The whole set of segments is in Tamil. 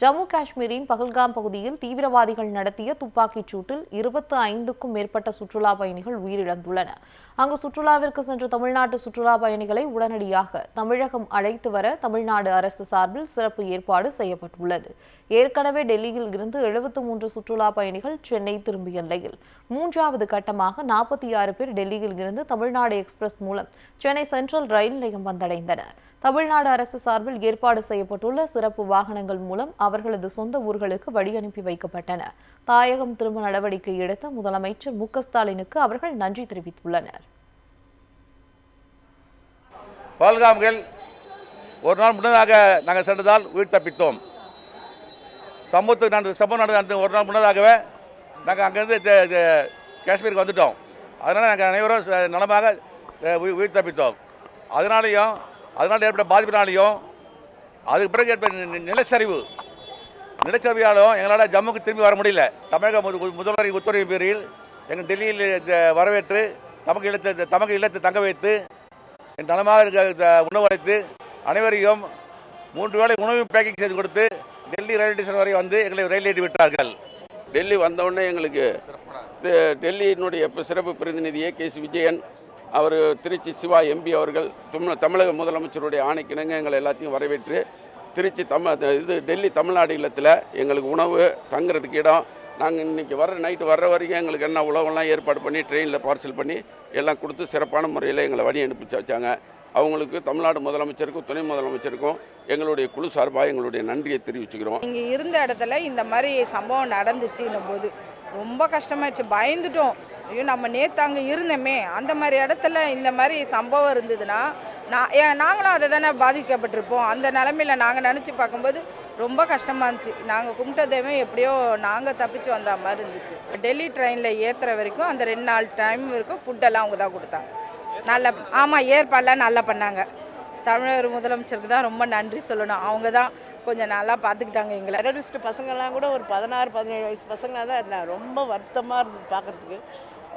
ஜம்மு காஷ்மீரின் பகல்காம் பகுதியில் தீவிரவாதிகள் நடத்திய துப்பாக்கிச் சூட்டில் இருபத்து ஐந்துக்கும் மேற்பட்ட சுற்றுலா பயணிகள் உயிரிழந்துள்ளனர் அங்கு சுற்றுலாவிற்கு சென்ற தமிழ்நாட்டு சுற்றுலா பயணிகளை உடனடியாக தமிழகம் அழைத்து வர தமிழ்நாடு அரசு சார்பில் சிறப்பு ஏற்பாடு செய்யப்பட்டுள்ளது. ஏற்கனவே டெல்லியில் இருந்து எழுபத்து மூன்று சுற்றுலா பயணிகள் சென்னை திரும்பிய நிலையில் மூன்றாவது கட்டமாக நாற்பத்தி ஆறு பேர் டெல்லியில் இருந்து தமிழ்நாடு எக்ஸ்பிரஸ் மூலம் சென்னை சென்ட்ரல் ரயில் நிலையம் வந்தடைந்தனர். தமிழ்நாடு அரசு சார்பில் ஏற்பாடு செய்யப்பட்டுள்ள சிறப்பு வாகனங்கள் மூலம் அவர்களது சொந்த ஊர்களுக்கு வழி அனுப்பி வைக்கப்பட்டன. தாயகம் திரும்ப நடவடிக்கை எடுத்த முதலமைச்சர் மு ஸ்டாலினுக்கு அவர்கள் நன்றி தெரிவித்துள்ளனர். பல்காம்கள் ஒரு நாள் முன்னதாக நாங்கள் சென்றதால் உயிர் தப்பித்தோம். சம்பவத்துக்கு நடந்த சம்பவம் நடந்த ஒரு நாள் முன்னதாகவே நாங்கள் அங்கேருந்து காஷ்மீருக்கு வந்துட்டோம். அதனால் நாங்கள் அனைவரும் ச- நலமாக உயிர் தப்பித்தோம். அதனாலேயும் அதனால் ஏற்பட்ட பாதிப்பினாலையும் அதுக்கு பிறகு ஏற்பட்ட நிலச்சரிவு. நிலச்சரிவையாலும் எங்களால் ஜம்முக்கு திரும்பி வர முடியல. தமிழக முதல்வரின் உத்தரவின் பேரில் எங்கள் டெல்லியில் வரவேற்று தமக்கு இல்லத்தை தமக்கு இல்லத்தை தங்க வைத்து என் நலமாக இருக்க த- உணவளித்து அனைவரையும் மூன்று வேளை உணவு பேக்கிங் செய்து கொடுத்து டெல்லி ரயில்வே ஸ்டேஷன் வரை வந்து எங்களை ரயில் ஏற்றி விட்டார்கள். டெல்லி வந்தவுடனே எங்களுக்கு தெ- டெல்லியினுடைய சிறப்பு பிரதிநிதியே கே சி விஜயன். அவர் திருச்சி சிவா எம்பி அவர்கள் தும் தமிழக முதலமைச்சருடைய ஆணைக்கிணங்க எங்களை எல்லாத்தையும் வரவேற்று திருச்சி தமிழ் இது டெல்லி தமிழ்நாடு இல்லத்தில் எங்களுக்கு உணவு தங்குறதுக்கு இடம். நாங்கள் இன்றைக்கி வர்ற நைட்டு வர்ற வரைக்கும் எங்களுக்கு என்ன உணவெல்லாம் ஏற்பாடு பண்ணி ட்ரெயினில் பார்சல் பண்ணி எல்லாம் கொடுத்து சிறப்பான முறையில் எங்களை வழி அனுப்பிச்சு வச்சாங்க. அவங்களுக்கு தமிழ்நாடு முதலமைச்சருக்கும் துணை முதலமைச்சருக்கும் எங்களுடைய குழு சார்பாக எங்களுடைய நன்றியை தெரிவிச்சுக்கிறோம். இங்கே இருந்த இடத்துல இந்த மாதிரி சம்பவம் நடந்துச்சுன்னும் போது ரொம்ப கஷ்டமாயிடுச்சு. பயந்துட்டோம். ஐயோ நம்ம நேற்று அங்கே இருந்தோமே. அந்த மாதிரி இடத்துல இந்த மாதிரி சம்பவம் இருந்ததுன்னா நான் நாங்களும் அதை தானே பாதிக்கப்பட்டிருப்போம். அந்த நிலமையில நாங்கள் நினச்சி பார்க்கும்போது ரொம்ப கஷ்டமாக இருந்துச்சு. நாங்கள் கும்பிட்ட தெய்வம் எப்படியோ நாங்கள் தப்பிச்சு வந்த மாதிரி இருந்துச்சு. டெல்லி ட்ரெயினில் ஏற்றுற வரைக்கும் அந்த ரெண்டு நாள் டைம் வரைக்கும் ஃபுட்டெல்லாம் அவங்க தான் கொடுத்தாங்க. நல்ல ஆமாம் ஏற்பாடெல்லாம் நல்லா பண்ணாங்க. தமிழர் முதலமைச்சருக்கு தான் ரொம்ப நன்றி சொல்லணும். அவங்க தான் கொஞ்சம் நல்லா பார்த்துக்கிட்டாங்க எங்களை. டெரரிஸ்ட் பசங்கள்லாம் கூட ஒரு பதினாறு பதினேழு வயசு பசங்களாக தான் இருந்தாங்க. ரொம்ப வருத்தமாக இருந்தது பார்க்குறதுக்கு.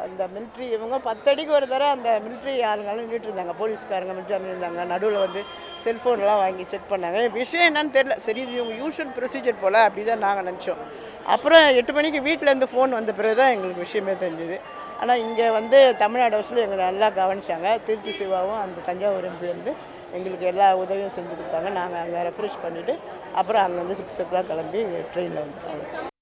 அந்த மிலிட்ரி இவங்க பத்தடிக்கு ஒரு தடவை அந்த மிலிட்ரி ஆளுங்களும் நின்றுட்டு இருந்தாங்க. போலீஸ்காரங்க மிலிட்ரி இருந்தாங்க. நடுவில் வந்து செல்ஃபோன்லாம் வாங்கி செக் பண்ணாங்க. விஷயம் என்னன்னு தெரில சரி இது இவங்க யூஷுவல் ப்ரொசீஜர் போல் அப்படி தான் நாங்கள் நினச்சோம். அப்புறம் எட்டு மணிக்கு வீட்டிலேருந்து ஃபோன் வந்த பிறகு தான் எங்களுக்கு விஷயமே தெரிஞ்சுது. ஆனால் இங்கே வந்து தமிழ்நாடு அரசில் எங்களை நல்லா கவனிச்சாங்க. திருச்சி சிவாவும் அந்த தஞ்சாவூர் எம்பி வந்து எங்களுக்கு எல்லா உதவியும் செஞ்சு கொடுத்தாங்க. நாங்கள் அங்கே ரெஃப்ரெஷ் பண்ணிவிட்டு அப்புறம் அங்கே வந்து சிக்ஸ் ஓ கிளாக் கிளம்பி ட்ரெயினில் வந்துட்டாங்க